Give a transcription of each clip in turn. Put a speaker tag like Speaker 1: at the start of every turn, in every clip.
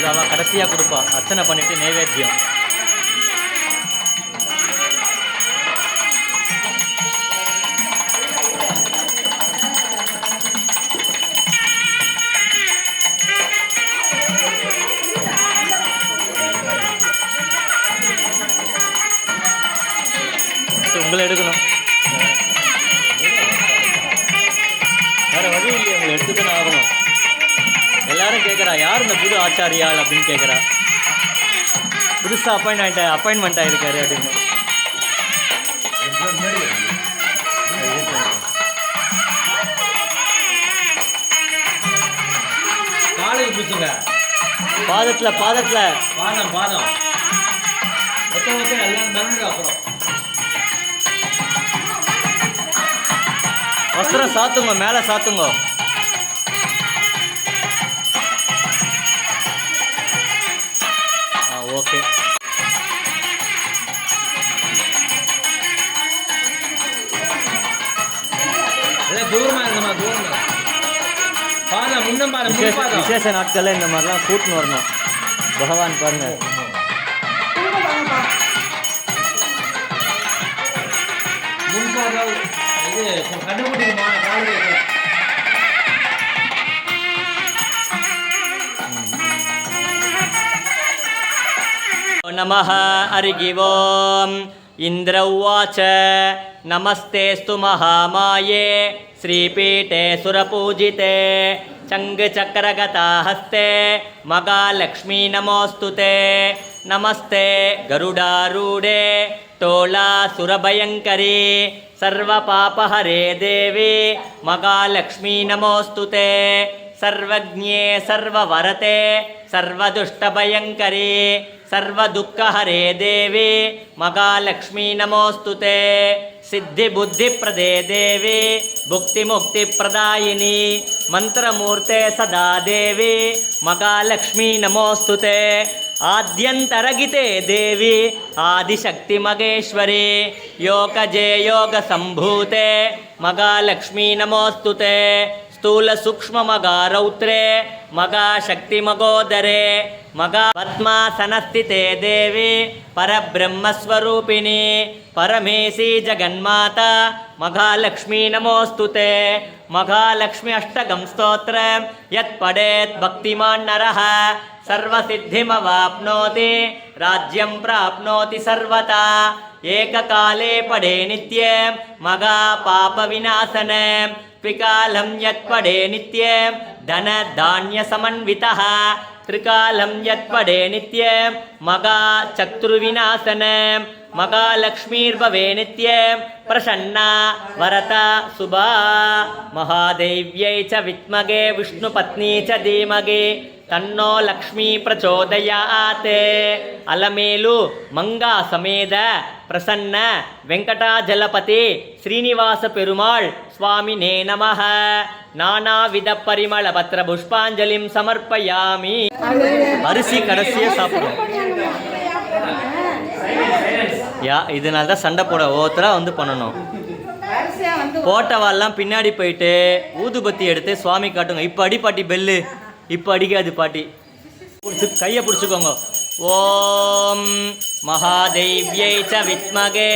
Speaker 1: அது அவள் கடைசியாக கொடுப்பா. அர்ச்சனை பண்ணிட்டு நைவேத்தியம். உங்களை எடுக்கணும். யார் இந்த புது ஆச்சாரியாள் அப்படின்னு கேட்குறா புதுசாக அப்பாயிண்ட் ஆகிட்ட அப்பாயின்மெண்ட் ஆகிருக்காரு அப்படின்னு பாதத்தில் பாதத்தில்.
Speaker 2: பாதம் பாதம். மொத்த மொத்தம் எல்லாம் மறந்துடும் அப்புறம்.
Speaker 1: வஸ்திரம் சாத்துங்க மேலே சாத்துங்க. ஆ ஓகே.
Speaker 2: எல்லாம் தூரமா இருந்தமா தூரமா. பாதம் முன்னம் பாதம்
Speaker 1: விசேஷ நாட்களில் இந்த மாதிரிலாம் கூட்டின்னு வரணும். பகவான் பாருங்க.
Speaker 2: முன்பாதம் இது கண்டுபிடிக்கு காலு
Speaker 1: नमः हरिः ओम् इन्द्र उवाच नमस्तेऽस्तु महामाये श्रीपीठे सुरपूजिते चङ्गचक्रगता हस्ते मगालक्ष्मी नमोऽस्तु ते नमस्ते गरुडारूढे तोलासुरभयङ्करी सर्वपापहरे देवी मगालक्ष्मी नमोऽस्तु ते सर्वज्ञे सर्ववरते सर्वदुष्टभयङ्करी सर्वदुःखहरे देवी महालक्ष्मी नमोऽस्तु ते सिद्धिबुद्धिप्रदे देवी भुक्तिमुक्तिप्रदायिनी मन्त्रमूर्ते सदा देवी महालक्ष्मी नमोऽस्तु ते आद्यन्तरगिते देवी आदिशक्तिमगेश्वरी योगजे योगसम्भूते महालक्ष्मी नमोऽस्तु ते స్థూల సూక్ష్మమగారౌత్రే మగా శక్తిమగోదరే మగా పద్మాసనస్థితే దేవి పరబ్రహ్మస్వరూపిణి పరమేశీ జగన్మాత మఘాలక్ష్మీ నమోస్తుతే మఘాలక్ష్మి అష్టగం స్తోత్ర యత్పడేత్ భక్తిమాన్నర సర్వసిద్ధిమవాప్నోతి రాజ్యం ప్రాప్నోతి సర్వతా नरः सर्वसिद्धिमवाप्नोति राज्यं प्राप्नोति सर्वथा एककाले पडे नित्यं महापापविनाशनं त्रिकालं यत्पडे नित्यं धनधान्यसमन्वितः त्रिकालं यत्पडे नित्यं मगा चतुर्विनाशनं मगालक्ष्मीर्भवे नित्यं ಪ್ರಸನ್ನ ವರತ ಸುಭಾ ಮಹಾದೇವ್ಯೈ ಚ ವಿತ್ಮಗೆ ವಿಷ್ಣು ಪತ್ನಿ ಚ ಧೀಮಗೆ ತನ್ನೋ ಲಕ್ಷ್ಮೀ ಪ್ರಚೋದಯಾತೆ. ಅಲಮೇಲು ಮಂಗಾ ಸಮೇದ ಪ್ರಸನ್ನ ವೆಂಕಟಾಜಲಪತಿ ಶ್ರೀನಿವಾಸ ಪೆರುಮಾಳ್ ಸ್ವಾಮಿನೇ ನಮಃ. ನಾನಾವಿಧ ಪರಿಮಳ ಪತ್ರ ಪುಷ್ಪಾಂಜಲಿಂ ಸಮರ್ಪಯಾಮಿ. ಅರಿಸಿ ಕಡಸಿಯ ಸಾಪು யா இதனால தான் சண்டை போட ஒவ்வொருத்தராக வந்து பண்ணணும். போட்டவாள்லாம் பின்னாடி போயிட்டு ஊதுபத்தி எடுத்து சுவாமி காட்டுங்க. இப்போ அடி பாட்டி பெல்லு. இப்போ அடிக்காது பாட்டி. பிடிச்சி கையை பிடிச்சிக்கோங்க. ஓம் மகாதேவ்யை ச வித்மகே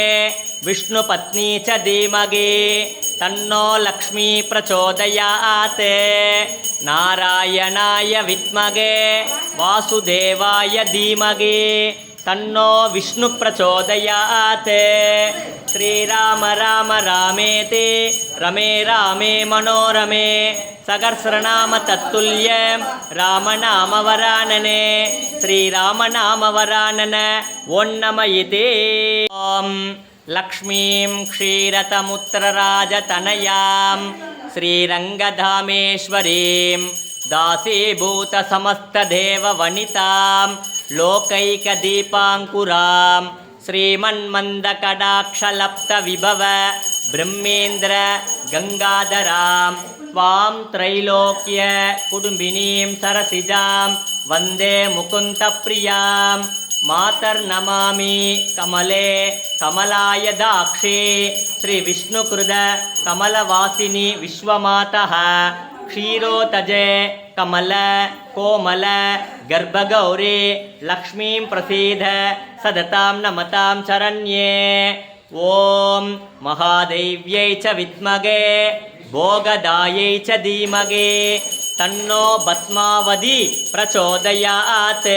Speaker 1: விஷ்ணு பத்னி ச தீமகே தன்னோ லக்ஷ்மி பிரச்சோதயாத். நாராயணாய வித்மகே வாசுதேவாய தீமகே तन्नो विष्णु प्रचोदयात्। श्रीराम राम रामेति। रमे रामे मनोरमे। सगर्सृणाम तत्तुल्यं रामनामवरानने। श्रीरामनामवरानन ॐ नम इति। ॐ लक्ष्मीं क्षीरतमुत्रराजतनयां। श्रीरङ्गधामेश्वरीं दासीभूतसमस्तदेववनितां लोकैकदीपाङ्कुरां श्रीमन्मन्दकडाक्षलप्तविभव ब्रह्मेन्द्र गङ्गाधरां त्वां त्रैलोक्य कुटुम्बिनीं सरसिजां वन्दे मुकुन्दप्रियां मातर्नमामि कमले कमलाय दाक्षे विश्वमातः क्षीरोतजे कमल कोमल गर्भगौरी लक्ष्मीं प्रसीद सदतां नमतां शरण्ये। ॐ महादेव्यै च विद्मगे भोगदायै च धीमगे तन्नो भस्मावधि प्रचोदयात्